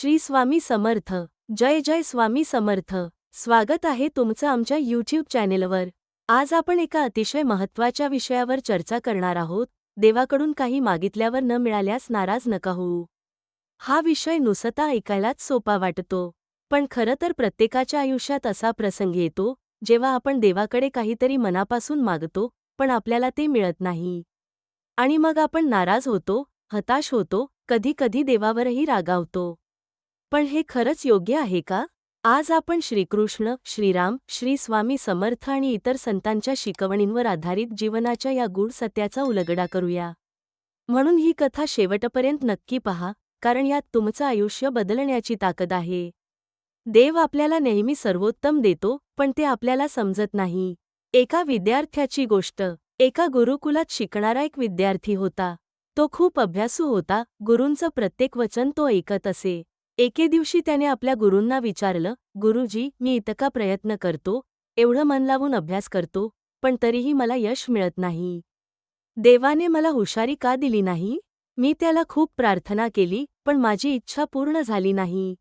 श्री स्वामी समर्थ. जय जय स्वामी समर्थ. स्वागत आहे तुमचं आमच्या यूट्यूब चॅनेलवर. आज आपण एका अतिशय महत्त्वाच्या विषयावर चर्चा करणार आहोत. देवाकडून काही मागितल्यावर न मिळाल्यास नाराज नका होऊ. हा विषय नुसता ऐकायलाच सोपा वाटतो. पण खरं तर प्रत्येकाच्या आयुष्यात असा प्रसंग येतो जेव्हा आपण देवाकडे काहीतरी मनापासून मागतो पण आपल्याला ते मिळत नाही. आणि मग आपण नाराज होतो हताश होतो कधी कधी देवावरही रागावतो. पण हे खरंच योग्य आहे का? आज आपण श्रीकृष्ण श्रीराम श्री स्वामी समर्थ आणि इतर संतांच्या शिकवणींवर आधारित जीवनाच्या या गूढ सत्याचा उलगडा करूया. म्हणून ही कथा शेवटपर्यंत नक्की पहा कारण यात तुमचं आयुष्य बदलण्याची ताकद आहे. देव आपल्याला नेहमी सर्वोत्तम देतो पण ते आपल्याला समजत नाही. एका विद्यार्थ्याची गोष्ट एका गुरुकुलात शिकणारा एक विद्यार्थी होता. तो खूप अभ्यासू होता गुरूंचं प्रत्येक वचन तो ऐकत असे. एके दिवशी त्याने आपल्या गुरूंना विचारलं गुरुजी मी इतका प्रयत्न करतो? एवढं मन लावून अभ्यास करतो पण तरीही मला यश मिळत नाही. देवाने मला हुशारी का दिली नाही? मी त्याला खूप प्रार्थना केली पण माझी इच्छा पूर्ण झाली नाही.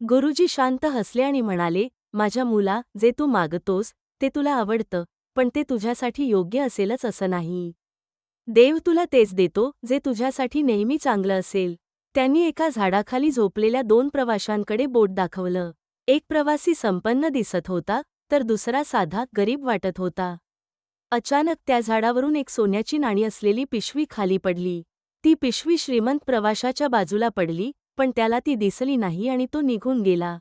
गुरुजी शांत हसले आणि म्हणाले माझ्या मुला जे तू मागतोस ते तुला आवडतं पण ते तुझ्यासाठी योग्य असेलच असं नाही. देव तुला तेच देतो जे तुझ्यासाठी नेहमी चांगलं असेल. त्यांनी एका झाडाखाली झोपलेल्या दोन प्रवाशांकडे बोट दाखवलं. एक प्रवासी संपन्न दिसत होता तर दुसरा साधा गरीब वाटत होता. अचानक त्या झाडावरून एक सोन्याची नाणी असलेली पिशवी खाली पडली. ती पिशवी श्रीमंत प्रवाशाच्या बाजूला पडली पण त्याला ती दिसली नाही आणि तो निघून गेला.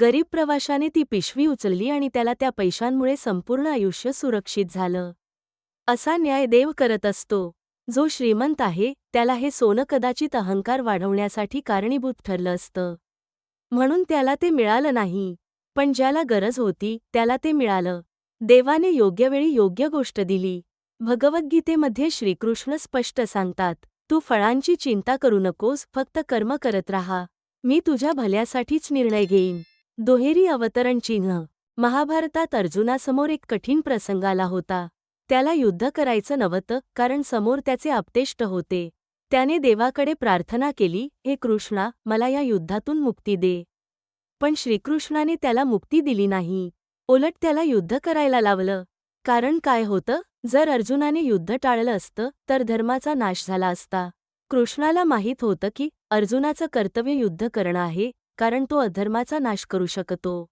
गरीब प्रवाशाने ती पिशवी उचलली आणि त्याला त्या पैशांमुळे संपूर्ण आयुष्य सुरक्षित झालं. असा न्याय देव करत असतो. जो श्रीमंत आहे त्याला हे सोनं कदाचित अहंकार वाढवण्यासाठी कारणीभूत ठरलं असतं. म्हणून त्याला ते मिळालं नाही. पण ज्याला गरज होती त्याला ते मिळालं. देवाने योग्य वेळी योग्य गोष्ट दिली. भगवद्गीतेमध्ये श्रीकृष्ण स्पष्ट सांगतात तू फळांची चिंता करू नकोस फक्त कर्म करत राहा. मी तुझ्या भल्यासाठीच निर्णय घेईन. दोहेरी अवतरण चिन्ह. महाभारतात अर्जुनासमोर एक कठीण प्रसंग आला होता. त्याला युद्ध करायचं नव्हतं कारण समोर त्याचे आपतेष्ट होते. त्याने देवाकडे प्रार्थना केली हे कृष्णा मला या युद्धातून मुक्ती दे. पण श्रीकृष्णाने त्याला मुक्ती दिली नाही. उलट त्याला युद्ध करायला लावलं. कारण काय होतं जर अर्जुनाने युद्ध टाळलं असतं तर धर्माचा नाश झाला असता. कृष्णाला माहीत होतं की अर्जुनाचं कर्तव्य युद्ध करणं आहे कारण तो अधर्माचा नाश करू शकतो.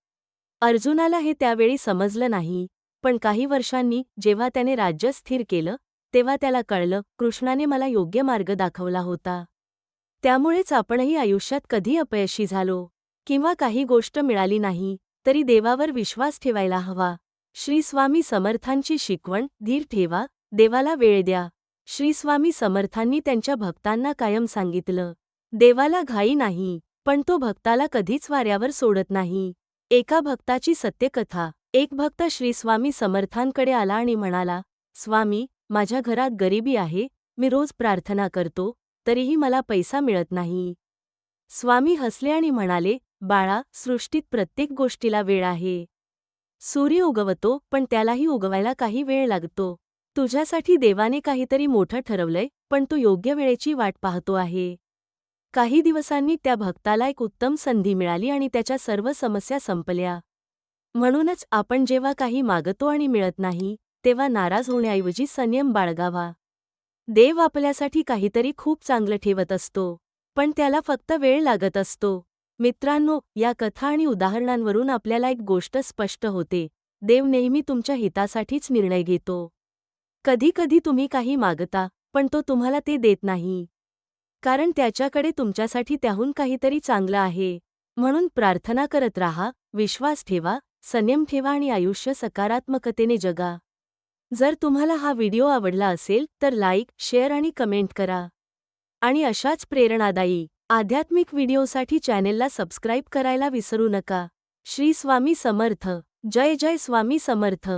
अर्जुनाला हे त्यावेळी समजलं नाही. पण काही वर्षांनी जेव्हा त्याने राज्य स्थिर केलं तेव्हा त्याला कळलं कृष्णाने मला योग्य मार्ग दाखवला होता. त्यामुळेच आपणही आयुष्यात कधी अपयशी झालो किंवा काही गोष्ट मिळाली नाही तरी देवावर विश्वास ठेवायला हवा. श्री स्वामी समर्थांची शिकवण धीर ठेवा देवाला वेळ द्या. श्री स्वामी समर्थांनी त्यांच्या भक्तांना कायम सांगितलं देवाला घाई नाही पण तो भक्ताला कधीच वाऱ्यावर सोडत नाही. एका भक्ताची सत्यकथा एक भक्त श्री स्वामी समर्थांकडे आला आणि म्हणाला स्वामी माझ्या घरात गरिबी आहे मी रोज प्रार्थना करतो तरीही मला पैसा मिळत नाही. स्वामी हसले आणि म्हणाले बाळा सृष्टीत प्रत्येक गोष्टीला वेळ आहे. सूर्य उगवतो पण त्यालाही उगवायला काही वेळ लागतो. तुझ्यासाठी देवाने काहीतरी मोठं ठरवलंय पण तू योग्य वेळेची वाट पाहतो आहे. काही दिवसांनी त्या भक्ताला एक उत्तम संधी मिळाली आणि त्याच्या सर्व समस्या संपल्या. म्हणूनच आपण जेव्हा काही मागतो आणि मिळत नाही तेव्हा नाराज होण्याऐवजी संयम बाळगावा. देव आपल्यासाठी काहीतरी खूप चांगलं ठेवत असतो पण त्याला फक्त वेळ लागत असतो. मित्रांनो या कथा आणि उदाहरणांवरून आपल्याला एक गोष्ट स्पष्ट होते. देव नेहमी तुमच्या हितासाठीच निर्णय घेतो. कधीकधी तुम्ही काही मागता पण तो तुम्हाला ते देत नाही. कारण त्याच्याकडे तुमच्यासाठी त्याहून काहीतरी चांगलं आहे. म्हणून प्रार्थना करत राहा विश्वास ठेवा संयम ठेवा आणि आयुष्य सकारात्मकतेने जगा. जर तुम्हाला हा व्हिडिओ आवडला असेल तर लाईक शेअर आणि कमेंट करा. आणि अशाच प्रेरणादायी आध्यात्मिक व्हिडिओसाठी चॅनेलला सबस्क्राईब करायला विसरू नका. श्री स्वामी समर्थ. जय जय स्वामी समर्थ.